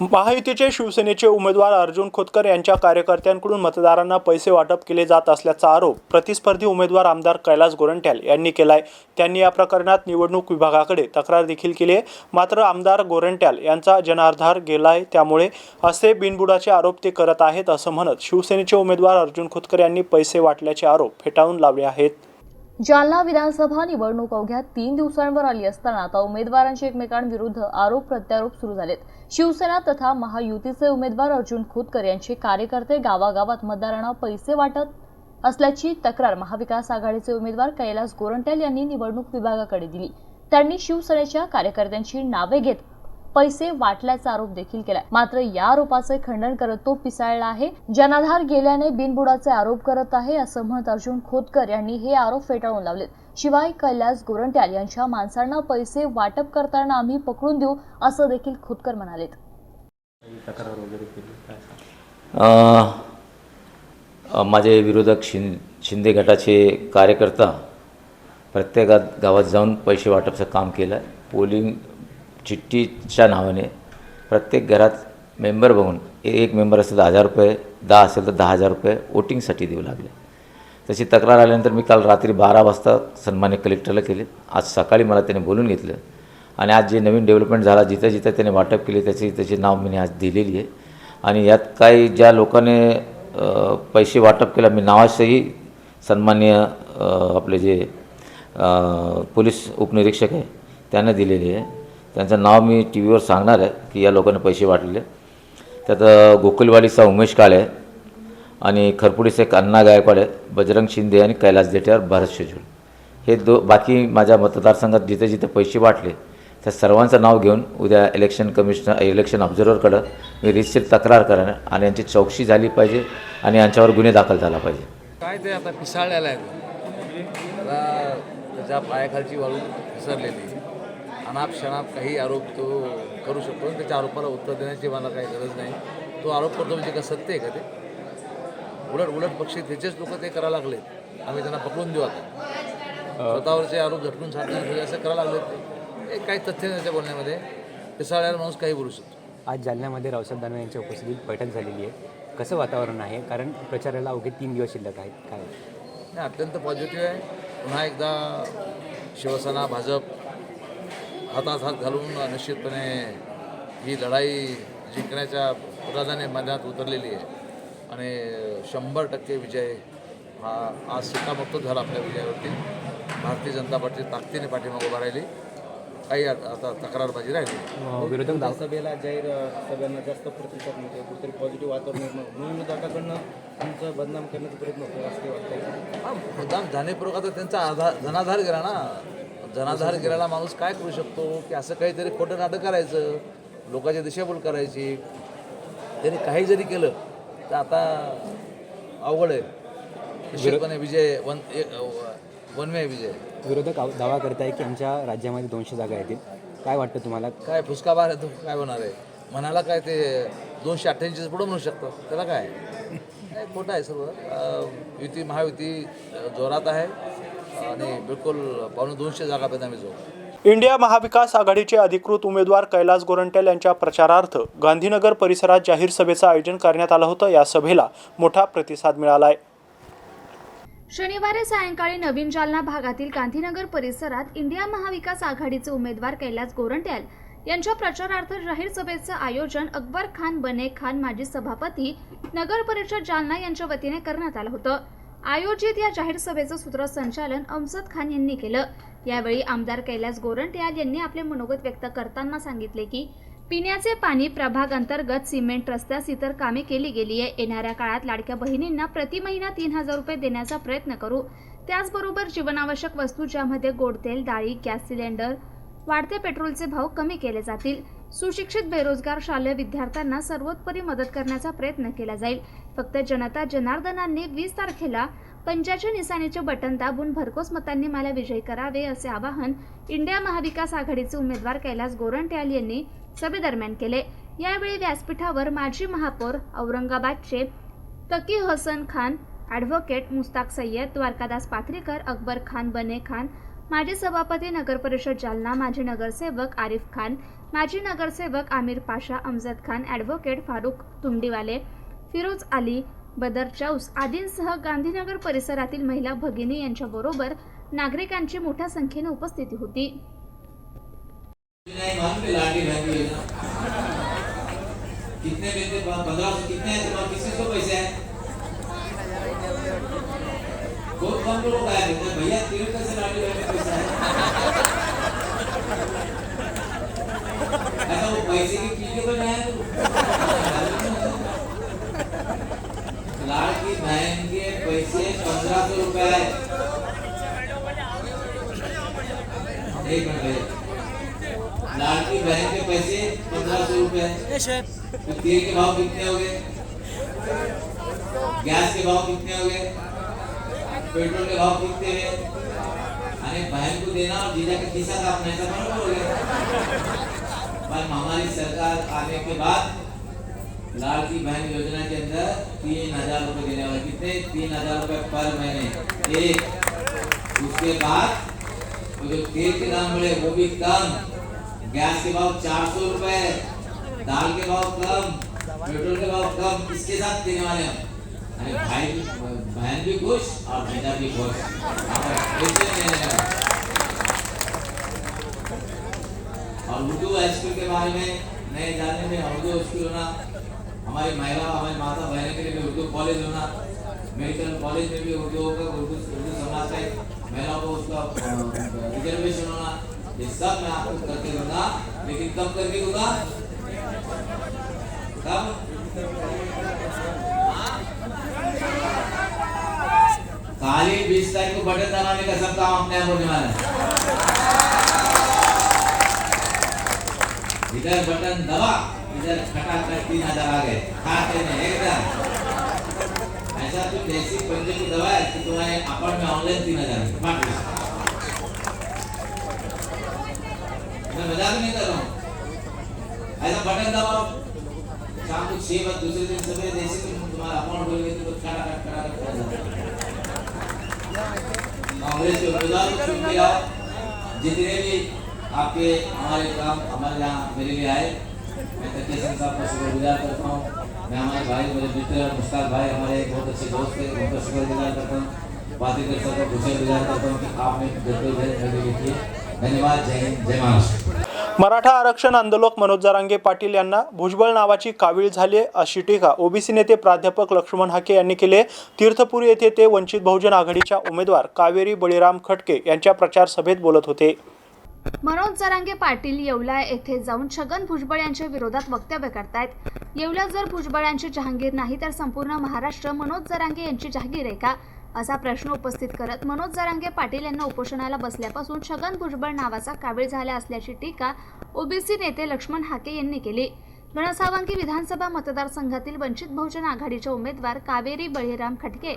महायुतीचे शिवसेनेचे उमेदवार अर्जुन खोतकर यांच्या कार्यकर्त्यांकडून मतदारांना पैसे वाटप केले जात असल्याचा आरोप प्रतिस्पर्धी उमेदवार आमदार कैलास गोरंट्याल यांनी केलाय. त्यांनी या प्रकरणात निवडणूक विभागाकडे तक्रार देखील केली आहे. मात्र आमदार गोरंट्याल यांचा जनाधार गेलाय त्यामुळे असे बिनबुडाचे आरोप ते करत आहेत असं म्हणत शिवसेनेचे उमेदवार अर्जुन खोतकर यांनी पैसे वाटल्याचे आरोप फेटाळून लावले आहेत. जालना विधानसभा निवडणूक अवघ्या तीन दिवसांवर आली असताना आता उमेदवारांचे एकमेकांविरुद्ध आरोप प्रत्यारोप सुरू झालेत. शिवसेना तथा महायुतीचे उमेदवार अर्जुन खोतकर यांचे कार्यकर्ते गावागावात मतदारांना पैसे वाटत असल्याची तक्रार महाविकास आघाडीचे उमेदवार कैलास गोरंट्याल यांनी निवडणूक विभागाकडे दिली. त्यांनी शिवसेनेच्या कार्यकर्त्यांची नावे घेत पैसे वाटल्याचा आरोप देखील केलाय. मात्र या आरोपाचे खंडन करत तो पिसाळला आहे. जनाधार गेल्याने बिनबुडाचे आरोप करत आहे असं म्हणत अर्जुन खोतकर यांनी हे आरोप फेटाळून लावलेत. शिवाय कैलास गोरंट्याल यांच्या माणसांना पैसे वाटप करताना आम्ही पकडून देऊ असं देखील खोतकर म्हणालेत. माझे विरोधक शिं शिंदे गटाचे कार्यकर्ता प्रत्येक गा- गावात जाऊन पैसे वाटपचं काम केलं आहे पोलिंग चिठ्ठीच्या नावाने प्रत्येक घरात मेंबर बघून एक मेंबर असेल तर हजार रुपये दहा असेल तर दहा हजार रुपये वोटिंगसाठी देऊ लागले. तशी तक्रार आल्यानंतर मी काल रात्री बारा वाजता सन्मान्य कलेक्टरला केले. आज सकाळी मला त्याने बोलून घेतलं आणि आज जे नवीन डेव्हलपमेंट झाला जिथं जिथं त्याने वाटप केले त्याची त्याची नाव मी आज दिलेली आहे. आणि यात काही ज्या लोकांनी पैसे वाटप केलं मी नावासही सन्मान्य आपले जे पोलीस उपनिरीक्षक आहे त्यांना दिलेली आहे. त्यांचं नाव मी टी व्हीवर सांगणार आहे की या लोकांनी पैसे वाटलेले त्यात गोकुलवाडीचा उमेश काळे आहे आणि खरपुडीचे एक अण्णा गायकवाड आहे बजरंग शिंदे आणि कैलास देठेवर भरत शेजूळ हे दो बाकी माझ्या मतदारसंघात जिथे जिथे पैसे वाटले त्या सर्वांचं नाव घेऊन उद्या इलेक्शन कमिशनर इलेक्शन ऑब्झर्वरकडं मी रितसर तक्रार करेन आणि यांची चौकशी झाली पाहिजे आणि यांच्यावर गुन्हे दाखल झाला पाहिजे. काय ते आता पिसाळलेलं आहे? त्याच्या पायाखालची वाळू पिसरलेली अनाप शनाप काही आरोप तो करू शकतो. त्याच्या आरोपाला उत्तर देण्याची मला काही गरज नाही. तो आरोप करतो म्हणजे का सत्य आहे का ते? उलट उलट पक्षी त्याचेच लोक ते करायला लागलेत. आम्ही त्यांना पकडून देऊ आता. स्वतःवरचे आरोप झटकून साधण्यासाठी असं करायला लागलेत ते. हे काही तथ्य नाही त्याच्या बोलण्यामध्ये. पिसाळलेला माणूस काही बोलू शकतो. आज जालन्यामध्ये रावसाहेब दानवे यांच्या उपस्थितीत बैठक झालेली आहे. कसं वातावरण आहे? कारण प्रचाराला अवघे तीन दिवस शिल्लक आहेत. काय? नाही अत्यंत पॉझिटिव्ह आहे. पुन्हा एकदा शिवसेना भाजप हातात हात घालून निश्चितपणे ही लढाई जिंकण्याच्या पुराधाने मैदानात उतरलेली आहे. आणि शंभर टक्के विजय हा आज शिक्कामोर्तब झाला आपल्या विजयावरती. भारतीय जनता पार्टी ताकदीने पाठीमागे उभा राहिली. काही आता आता तक्रारबाजी राहिली. अं, विरोधक सभेला जाहीर सगळ्यांना जास्त प्रतिसाद मिळतो कुठेतरी पॉझिटिव्ह वातावरण निर्माण. म्हणून विरोधकाकडनं तुमचं बदनाम करण्याचा प्रयत्न होतो असं काही वाटतं हा मुद्दाम जाणीवपूर्वक आता त्यांचा आधार जनाधार गेला ना. जनाधार गेलेला माणूस काय करू शकतो? की असं काहीतरी खोटं नाटक करायचं लोकांची दिशाभूल करायची. त्यांनी काही जरी केलं तर आता अवघड आहे. निश्चितपणे विजय वन वनवे विजय. विरोधक आव- दावा करत आहे की आमच्या राज्यामध्ये दोनशे जागा येतील. काय वाटतं तुम्हाला? काय फुसका बार आहे तो काय होणार आहे? मनाला काय ते दोनशे अठ्ठ्याऐंशीच पुढं म्हणू शकतो त्याला काय? काय खोटं आहे सर्व. अं, युती महायुती अं, जोरात आहे. आणि बिलकुल पावणे दोनशे जागा आम्ही जो इंडिया महाविकास आघाडीचे अधिकृत उमेदवार कैलास गोरंट्याल यांच्या प्रचारार्थ गांधीनगर परिसरात जाहीर सभेचं आयोजन करण्यात आलं होतं. या सभेला मोठा प्रतिसाद मिळाला आहे शनिवारी सायंकाळी नवीन जालना भागातील गांधीनगर परिसरात इंडिया महाविकास आघाडीचे उमेदवार कैलास गोरंट्याल यांच्या प्रचारार्थ जाहीर सभेचं आयोजन अकबर खान बने खान माजी सभापती नगर परिषद जालना यांच्या वतीने करण्यात आलं होतं. आयोजित या जाहीर सभेचं सूत्रसंचालन अमजद खान यांनी केलं. यावेळी आमदार कैलास गोरंट्याल यांनी आपले मनोगत व्यक्त करताना सांगितले की पिण्याचे पाणी प्रभाग अंतर्गत सिमेंट रस्त्यास इतर कामे केली गेली आहे येणाऱ्या काळात लाडक्या बहिणींना प्रति महिना तीन हजार रुपये देण्याचा प्रयत्न करू. त्याचबरोबर जीवनावश्यक वस्तू ज्यामध्ये गोड तेल डाळी गॅस सिलेंडर वाढते पेट्रोलचे भाव कमी केले जातील. सुशिक्षित बेरोजगार शालेय विद्यार्थ्यांना सर्वोत्परी मदत करण्याचा प्रयत्न केला जाईल. फक्त जनता जनार्दनांनी वीस तारखेला पंजाच्या निशाणीचे बटन दाबून भरघोस मतांनी मला विजयी करावे असे आवाहन इंडिया महाविकास आघाडीचे उमेदवार कैलास गोरंट्याल यांनी सभेदरम्यान केले. यावेळी व्यासपीठावर माजी महापौर औरंगाबादचे तकी हसन खान ॲडव्होकेट मुस्ताक सय्यद द्वारकादास पाथरीकर अकबर खान बने खान माजी सभापती नगरपरिषद जालना माजी नगरसेवक आरिफ खान माजी नगरसेवक आमिर पाशा अमजद खान ॲडव्होकेट फारुख तुंडीवाले फिरोज अली बदर चौस आदींसह गांधीनगर परिसरातील महिला भगिनी यांच्याबरोबर नागरिकांची मोठ्या संख्येने उपस्थिती होती. की कितने देते पंद्रह कितने किसी को पैसे बहुत कम लोग देते भैया पैसा है। ऐसा वो पैसे की नहीं है लाडली बहन के पैसे पंद्रह सौ रुपए एक मिनट भैया। बहन के पैसे पंद्रह सौ रुपए तो तेल के भाव कितने हो गए? गैस के भाव कितने हो गए? पेट्रोल के भाव कितने हुए अरे बहन को देना और जीजा के खिस्सा का अपना ऐसा हो गया पर हमारी सरकार आने के बाद लाडली बहन योजना के अंदर तीन हज़ार रुपए देने वाले कितने? तीन हज़ार रुपए पर महीने। एक, उसके बाद वो जो तेल के दाम बढ़े वो भी कम। गैस के भाव चार सौ रुपए, दाल के भाव कम, पेट्रोल के भाव कम इसके साथ देने वाले हम? अरे भाई, बहन भी खुश और बेटा भी खुश। और उर्दू स्कूल के बारे में, नए जानने में उर्दू स्कूल होना हमारी महिला हमारी माता बहनों के लिए भी उर्दू कॉलेज होना मेडिकल कॉलेज में भी उर्दू होगा उर्दू उर्दू समाज का महिलाओं को उसका रिजर्वेशन होना ये सब मैं आपको करके दूंगा। लेकिन कब करके दूंगा? कब? खाली बीस तारीख को बटन दबाने का सब काम अपने आप होने वाला है। इधर बटन दबा। इधर खटाखट तीन हजार आ गए खाते में एकदम ऐसा तो देसी पंजे की दवा है कि तुम्हारे अकाउंट में ऑनलाइन तीन हजार। बांट लो। मैं मजाक नहीं कर रहा हूँ। ऐसा बटन दबाओ हो। शाम को छह बजे दूसरे दिन सुबह देसी तुम तुम्हारा अकाउंट गए तो खटाखट खटाखट कर जाता कांग्रेस के उम्मीदवार को चुन लिया जितने भी आपके हमारे काम हमारे यहाँ मेरे लिए आए मैं तकिया सिंह साहब का शुक्रगुजार करता हूँ मैं हमारे भाई मेरे मित्र मुश्ताक भाई हमारे बहुत अच्छे दोस्त उनका शुक्रगुजार करता हूँ सर करता हूँ कि आपने जद्दोजहद मेरे लिए की धन्यवाद जय हिंद जय महाराष्ट्र मराठा आरक्षण आंदोलक मनोज जरांगे पाटील यांना भुजबळ नावाची कावीळ झाली अशी टीका ओबीसी नेते प्राध्यापक लक्ष्मण हाके यांनी केले तीर्थपुरी येथे ते वंचित बहुजन आघाडीच्या उमेदवार कावेरी बळीराम खटके यांच्या प्रचार सभेत बोलत होते. मनोज जरांगे पाटील येवला येथे जाऊन छगन भुजबळ यांच्या विरोधात वक्तव्य करतायत. येवला जर भुजबळ यांची जहांगीर नाही तर संपूर्ण महाराष्ट्र मनोज जरांगे यांची जहागीर आहे का? असा प्रश्न उपस्थित करत मनोज जरांगे पाटील यांना उपोषणाला बसल्यापासून छगन भुजबळ नावाचा कावीळ झाला असल्याची टीका ओबीसी नेते लक्ष्मण हाके यांनी केली. घनसावंगी विधानसभा मतदारसंघातील वंचित बहुजन आघाडीचे उमेदवार कावेरी बळीराम खटके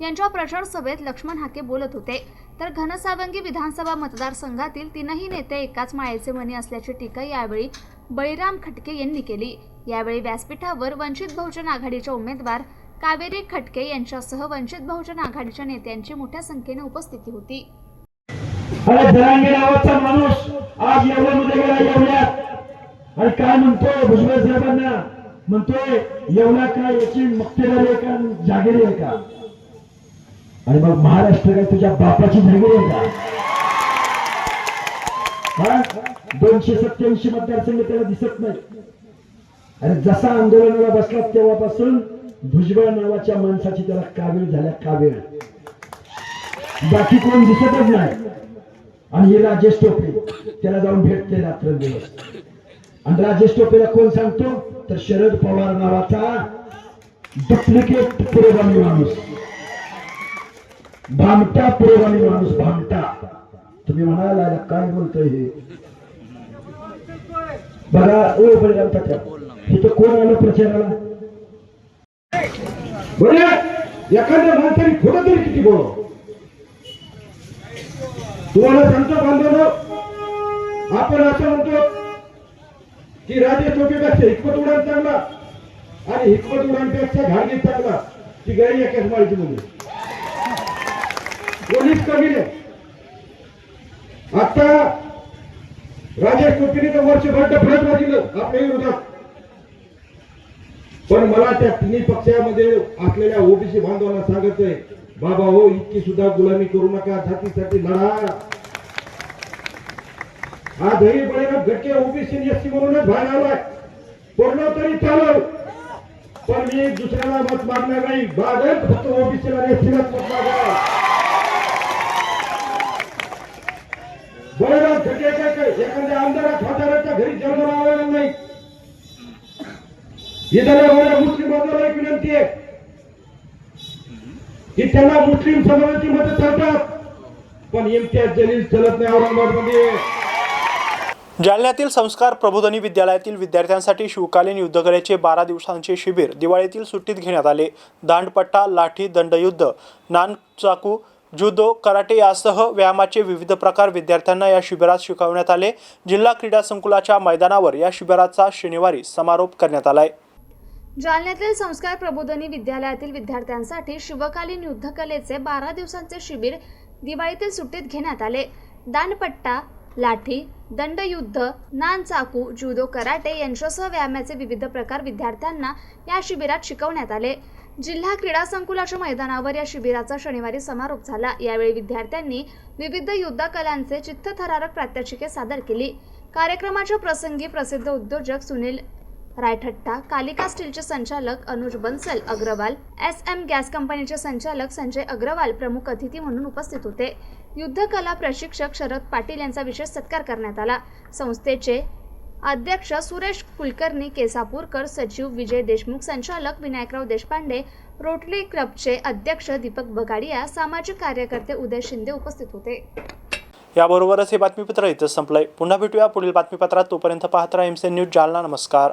यांच्या प्रचार सभेत लक्ष्मण हाके बोलत होते. तर घनसावंगी विधानसभा मतदारसंघातील तीनही नेते एकाच माळेचे मणी असल्याची टीका यावेळी बळीराम खटके यांनी केली. यावेळी व्यासपीठावर वंचित बहुजन आघाडीच्या उमेदवार कावेरी खटके यांच्यासह वंचित बहुजन आघाडीच्या नेत्यांची मोठ्या संख्येने उपस्थिती होती. नावाचा माणूस आज येवल्यामध्ये गेला येवल्यात आणि काय म्हणतोय भुजबळ साहेबांना? म्हणतोय येवला काय याची मक्तेदारी आहे का? जागिरी आहे का? आणि मग महाराष्ट्र काय तुझ्या बापाची जागिरी आहे का? दोनशे सत्याऐंशी मतदारसंघ त्याला दिसत नाही. अरे जसा आंदोलनाला बसला तेव्हापासून भुजबळ नावाच्या माणसाची त्याला कावीळ झाल्या कावीळ बाकी कोण दिसतच नाही. आणि हे राजेश टोपे त्याला जाऊन भेटते रात्रंदिवस. आणि राजेश टोपेला कोण सांगतो? तर शरद पवार नावाचा डुप्लिकेट पुरोगामी माणूस. भामटा पुरवाणी माणूस भामटा. तुम्ही म्हणायला "याला काय बोलतोय हे? बघा ओ बळीराम पटेल इथं कोण आलं प्रचाराला? बरं एखाद्या माणसाने थोडं तरी किती बोल तुम्हाला सांगतो बांधव आपण असं म्हणतो की राजे चौकीपेक्षा हिकमत उडान चांगला आणि हिकमत उडानपेक्षा घाडगी चांगला. ती गाडी एकाच माळीची म्हणून पोलीस कमी नाही आता राजेश टोपीने तर वर्षभर डफडत वाजलं आपल्या विरोधात. पण मला त्या तिन्ही पक्षामध्ये असलेल्या ओबीसी बांधवांना सांगतोय बाबा हो इतकी सुद्धा गुलामी करू नका जातीसाठी लढा. हा दही बळीनं गटके ओबीसी एससी म्हणूनच बाहेर आलाय. पडलो तरी चालव. पण मी दुसऱ्याला मत मागणार नाही. बागत फक्त ओबीसीला एससीलाच मत मागणार बळीराम गटके काय काय एखाद्या आमदारा खासदाराच्या घरी जन्म लावायला नाही. इथल्या माझ्या मुस्लिम बांधवाला एक विनंती आहे. की त्यांना मुस्लिम समाजाची मदत चालतात पण इम्तियाज जलील चलत नाही औरंगाबादमध्ये. जालन्यातील संस्कार प्रबोधनी विद्यालयातील विद्यार्थ्यांसाठी शिवकालीन युद्धकलेचे बारा दिवसांचे शिबिर दिवाळीतील सुट्टीत घेण्यात आले. दांडपट्टा लाठी दंडयुद्ध नान चाकू जुदो कराटे यासह व्यायामाचे विविध प्रकार विद्यार्थ्यांना या शिबिरात शिकवण्यात आले. जिल्हा क्रीडा संकुलाच्या मैदानावर या शिबिराचा शनिवारी समारोप करण्यात आलाय. जालन्यातील संस्कार प्रबोधनी विद्यालयातील विद्यार्थ्यांसाठी शिवकालीन युद्धकलेचे बारा दिवसांचे शिबिर दिवाळीतील सुट्टीत घेण्यात आले. दांडपट्टा लाठी दंडयुद्ध नान चाकू जुदो कराटे यांच्यासह व्यायामाचे विविध प्रकार विद्यार्थ्यांना या शिबिरात शिकवण्यात आले. जिल्हा क्रीडा संकुलाच्या मैदानावर या शिबिराचा शनिवारी समारोप झाला. यावेळी विद्यार्थ्यांनी विविध युद्धकलांचे चित्तथरारक प्रात्यक्षिके सादर केली. कार्यक्रमाच्या प्रसंगी प्रसिद्ध उद्योजक सुनील रायठट्टा कालिका स्टीलचे संचालक Anuj Bansal Agrawal S M gas कंपनीचे संचालक संजय अग्रवाल प्रमुख अतिथी म्हणून उपस्थित होते. युद्धकला प्रशिक्षक शरद पाटील यांचा विशेष सत्कार करण्यात आला. संस्थेचे अध्यक्ष सुरेश कुलकर्णी केसापूरकर सचिव विजय देशमुख संचालक विनायकराव देशपांडे रोटरी क्लबचे अध्यक्ष दीपक बगाडिया सामाजिक कार्यकर्ते उदय शिंदे उपस्थित होते. याबरोबरच हे बातमीपत्र इथं संपलंय. पुन्हा भेटूया पुढील बातमीपत्रात. तोपर्यंत पाहत राहा एमसी न्यूज जालना. नमस्कार.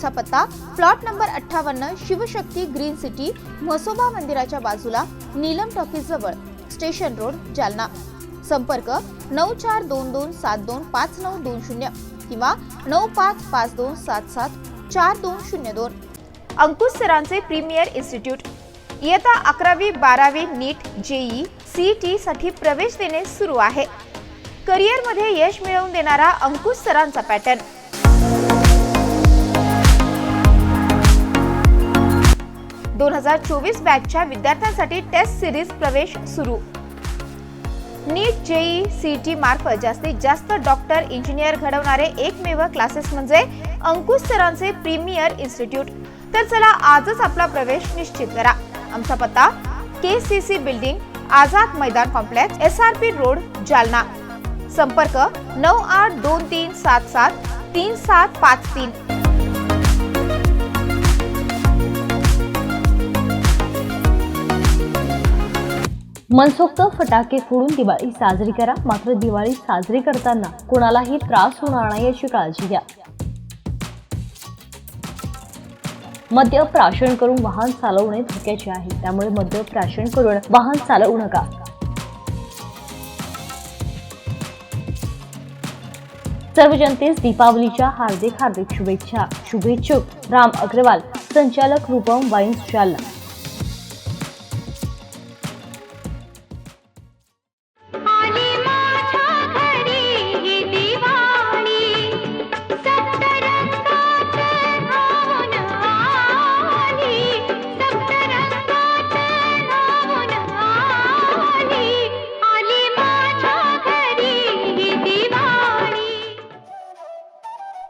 आमचा पत्ता प्लॉट नंबर अठ्ठावन्न शिवशक्ती ग्रीन सिटी म्हसोबा मंदिराच्या बाजूला नीलम टॉकीज जवळ स्टेशन रोड जालना. संपर्क नऊ चार दोन दोन सात दोन पाच नऊ दोन शून्य किंवा नऊ पाच पाच दोन सात सात चार दोन शून्य दोन. अंकुश सरांचे प्रीमियर इन्स्टिट्यूट. इयत्ता अकरावी बारावी नीट जेई सी साठी प्रवेश देणे सुरू आहे. करिअरमध्ये यश मिळवून देणारा अंकुश सरांचा पॅटर्न. दोन हजार चोवीस बॅचच्या विद्यार्थ्यांसाठी टेस्ट सिरीज प्रवेश सुरू. नीट जेई सीटी मार्फत जास्तीत जास्त डॉक्टर इंजिनियर घडवणारे एकमेव क्लासेस म्हणजे अंकुश सरांचे प्रीमियर इन्स्टिट्यूट. तर चला आजच आपला प्रवेश निश्चित करा. आमचा पत्ता K C C building Azad Maidan complex S R P road Jalna. संपर्क नऊ आठ दोन तीन सात सात तीन सात पाच तीन. मनसोक्त फटाके फोडून दिवाळी साजरी करा. मात्र दिवाळी साजरी करताना कोणालाही त्रास होणार नाही याची काळजी घ्या. मद्य प्राशन करून वाहन चालवणे धोक्याचे आहे. त्यामुळे मद्य प्राशन करून वाहन चालवू नका. सर्व जनतेस दीपावलीच्या हार्दिक हार्दिक शुभेच्छा. शुभेच्छुक राम अग्रवाल संचालक रूपम वाईन्स जालना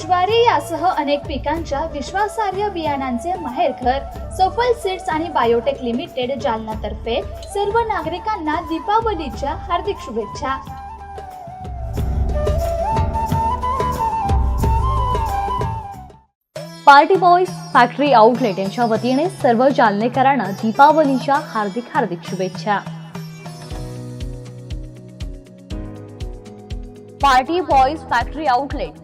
ज्वारी यासह अनेक पिकांच्या विश्वासार्ह बियाणांचे माहेरघर सफल सीड्स आणि बायोटेक लिमिटेड जालनातर्फे सर्व नागरिकांना दीपावलीच्या हार्दिक शुभेच्छा. पार्टी बॉईज फॅक्टरी आउटलेट यांच्या वतीने सर्व जालनेकरांना दीपावलीच्या हार्दिक हार्दिक शुभेच्छा. Party boys factory outlet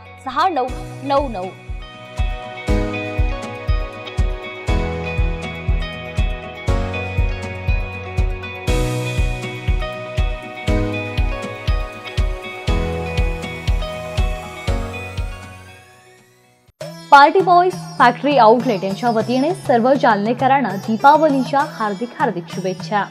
सहा नऊ नऊ नऊ. पार्टी बॉईज फॅक्टरी आउटलेट यांच्या वतीने सर्व जालनेकरांना दीपावलीच्या हार्दिक हार्दिक शुभेच्छा.